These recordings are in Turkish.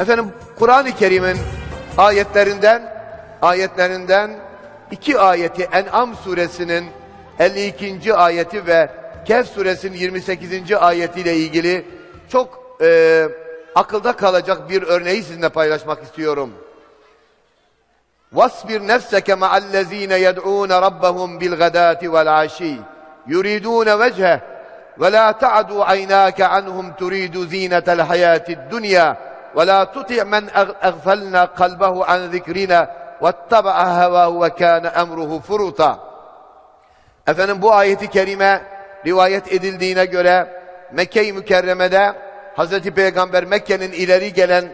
Efendim Kur'an-ı Kerim'in ayetlerinden ayetlerinden iki ayeti En'am suresinin 52. ayeti ve Kehf suresinin 28. ayetiyle ilgili çok e, akılda kalacak bir örneği sizinle paylaşmak istiyorum. واصبر نفسك مع الذين يدعون ربهم بالغداة والعشي يريدون وجهه ولا تعد عيناك عنهم تريد زينة الحياة الدنيا ولا تطع من أغ- أغفلنا قلبه عن ذكرنا واتبع هواه وكان أمره فرطا Efendim bu ayeti kerime rivayet edildiğine göre Mekke-i Mükerreme'de Hazreti Peygamber Mekke'nin ileri gelen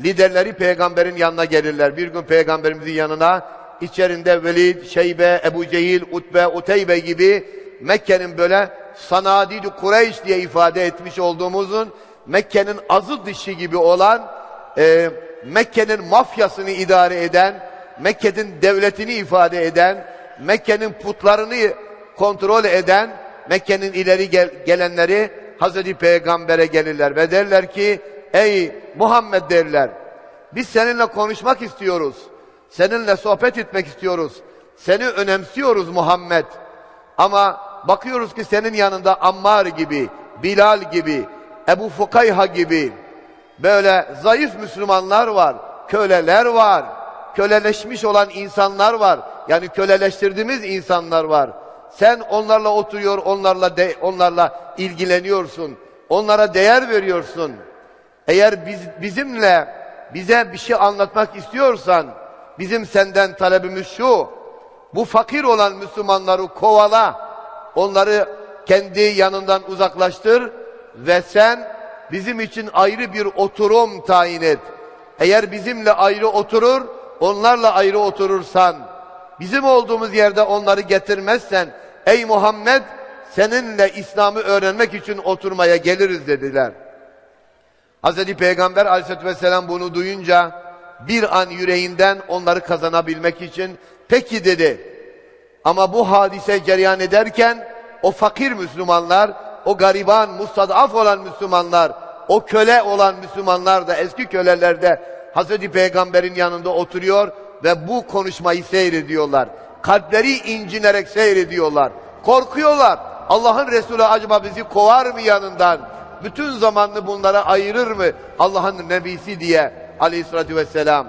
liderleri peygamberin yanına gelirler. Bir gün peygamberimizin yanına içerinde Velid, Şeybe, Ebu Cehil, Utbe, Uteybe gibi Mekke'nin böyle sanadid Kureyş diye ifade etmiş olduğumuzun Mekke'nin azı dışı gibi olan e, Mekke'nin mafyasını idare eden, Mekke'nin devletini ifade eden, Mekke'nin putlarını kontrol eden, Mekke'nin ileri gel- gelenleri Hazreti Peygamber'e gelirler ve derler ki, ey Muhammed derler, biz seninle konuşmak istiyoruz, seninle sohbet etmek istiyoruz, seni önemsiyoruz Muhammed. Ama bakıyoruz ki senin yanında Ammar gibi, Bilal gibi, Ebu Fukayha gibi, Böyle zayıf Müslümanlar var, köleler var, köleleşmiş olan insanlar var. Yani köleleştirdiğimiz insanlar var. Sen onlarla oturuyor, onlarla de, onlarla ilgileniyorsun. Onlara değer veriyorsun. Eğer biz bizimle bize bir şey anlatmak istiyorsan bizim senden talebimiz şu. Bu fakir olan Müslümanları kovala. Onları kendi yanından uzaklaştır ve sen bizim için ayrı bir oturum tayin et. Eğer bizimle ayrı oturur, onlarla ayrı oturursan, bizim olduğumuz yerde onları getirmezsen, ey Muhammed seninle İslam'ı öğrenmek için oturmaya geliriz dediler. Hazreti Peygamber aleyhissalatü vesselam bunu duyunca bir an yüreğinden onları kazanabilmek için peki dedi. Ama bu hadise cereyan ederken o fakir Müslümanlar, o gariban, mustadaf olan Müslümanlar, o köle olan Müslümanlar da eski köleler de Hazreti Peygamber'in yanında oturuyor ve bu konuşmayı seyrediyorlar. Kalpleri incinerek seyrediyorlar. Korkuyorlar. Allah'ın Resulü acaba bizi kovar mı yanından? Bütün zamanını bunlara ayırır mı? Allah'ın Nebisi diye aleyhissalatü vesselam.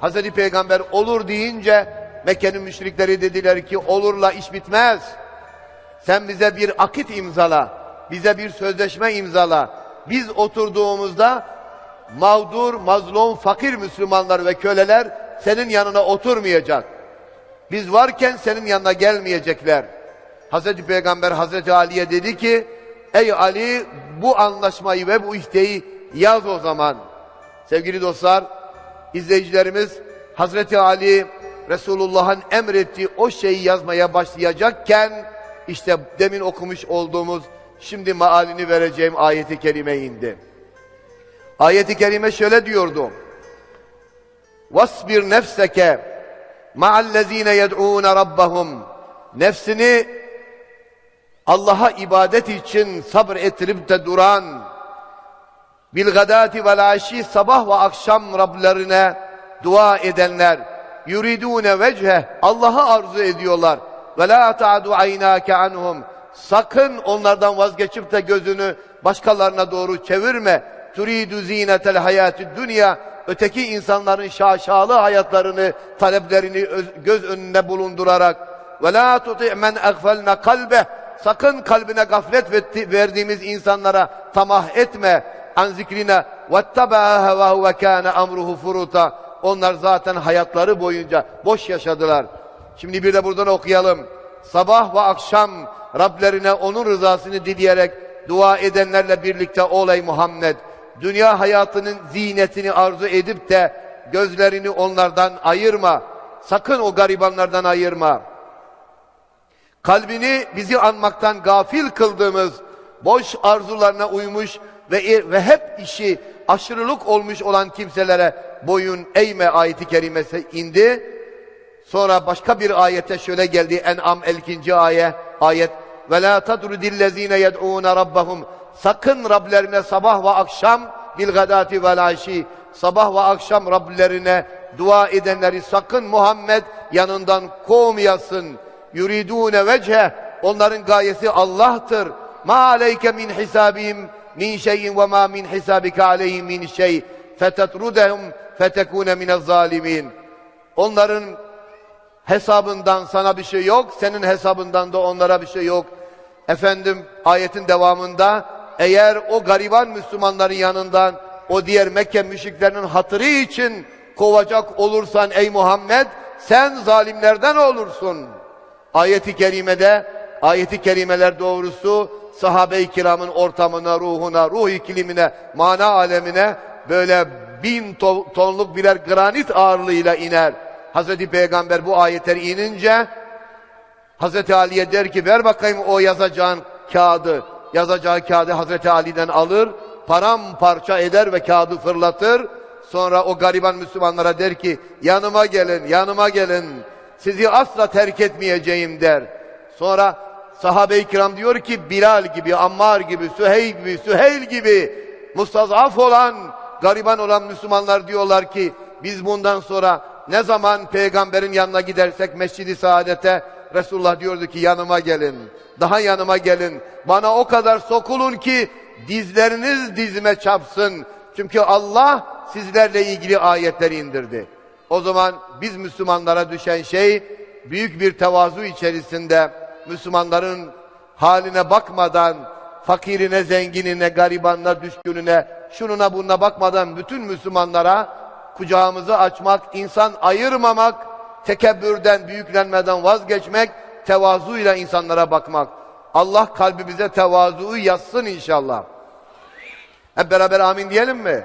Hazreti Peygamber olur deyince Mekke'nin müşrikleri dediler ki olurla iş bitmez. Sen bize bir akit imzala, bize bir sözleşme imzala. Biz oturduğumuzda mağdur, mazlum, fakir Müslümanlar ve köleler senin yanına oturmayacak. Biz varken senin yanına gelmeyecekler. Hazreti Peygamber Hazreti Ali'ye dedi ki, ey Ali bu anlaşmayı ve bu isteği yaz o zaman. Sevgili dostlar, izleyicilerimiz Hazreti Ali Resulullah'ın emrettiği o şeyi yazmaya başlayacakken işte demin okumuş olduğumuz şimdi mealini vereceğim ayeti kerime indi. Ayeti kerime şöyle diyordu. Vasbir nefseke ma'allezine yed'ûne rabbahum nefsini Allah'a ibadet için sabır ettirip de duran bil gadati vel aşi sabah ve akşam Rablerine dua edenler yuridune vecheh Allah'ı arzu ediyorlar ve la ta'du aynake anhum sakın onlardan vazgeçip de gözünü başkalarına doğru çevirme. Turidu zinetel hayatid dünya öteki insanların şaşalı hayatlarını taleplerini öz- göz önünde bulundurarak ve la tuti men agfelna kalbe. Sakın kalbine gaflet verdiğimiz insanlara tamah etme. An zikrine vettaba hevahu ve kana amruhu furuta. Onlar zaten hayatları boyunca boş yaşadılar. Şimdi bir de buradan okuyalım. Sabah ve akşam Rablerine onun rızasını dileyerek dua edenlerle birlikte ol ey Muhammed dünya hayatının zinetini arzu edip de gözlerini onlardan ayırma sakın o garibanlardan ayırma kalbini bizi anmaktan gafil kıldığımız, boş arzularına uymuş ve, ve hep işi aşırılık olmuş olan kimselere boyun eğme ayeti kerimesi indi. Sonra başka bir ayete şöyle geldi. En'am 52. ayet. Ayet. Ve la tadrudillezine yed'ûne rabbahum. Sakın Rablerine sabah ve akşam bil gadati vel sabah ve akşam Rablerine dua edenleri sakın Muhammed yanından kovmayasın. Yuridune vece onların gayesi Allah'tır. Ma aleyke min hisabihim min şeyin ve ma min hisabike aleyhim min şey fetetrudehum fetekune minez zalimin. Onların hesabından sana bir şey yok, senin hesabından da onlara bir şey yok. Efendim ayetin devamında eğer o gariban Müslümanların yanından o diğer Mekke müşriklerinin hatırı için kovacak olursan ey Muhammed sen zalimlerden olursun. Ayeti kerimede ayeti kerimeler doğrusu sahabe-i kiramın ortamına, ruhuna, ruh iklimine, mana alemine böyle bin to- tonluk birer granit ağırlığıyla iner. Hazreti Peygamber bu ayetler inince Hazreti Ali'ye der ki ver bakayım o yazacağın kağıdı. Yazacağı kağıdı Hazreti Ali'den alır, paramparça eder ve kağıdı fırlatır. Sonra o gariban Müslümanlara der ki yanıma gelin, yanıma gelin. Sizi asla terk etmeyeceğim der. Sonra sahabe-i kiram diyor ki Bilal gibi, Ammar gibi, Süheyl gibi, Süheyl gibi mustazaf olan, gariban olan Müslümanlar diyorlar ki biz bundan sonra ne zaman peygamberin yanına gidersek Mescid-i Saadet'e Resulullah diyordu ki yanıma gelin. Daha yanıma gelin. Bana o kadar sokulun ki dizleriniz dizime çapsın. Çünkü Allah sizlerle ilgili ayetleri indirdi. O zaman biz Müslümanlara düşen şey büyük bir tevazu içerisinde Müslümanların haline bakmadan fakirine, zenginine, garibanına, düşkününe, şununa bununa bakmadan bütün Müslümanlara kucağımızı açmak, insan ayırmamak, tekebbürden, büyüklenmeden vazgeçmek, tevazuyla insanlara bakmak. Allah kalbimize tevazuyu yazsın inşallah. Hep beraber amin diyelim mi?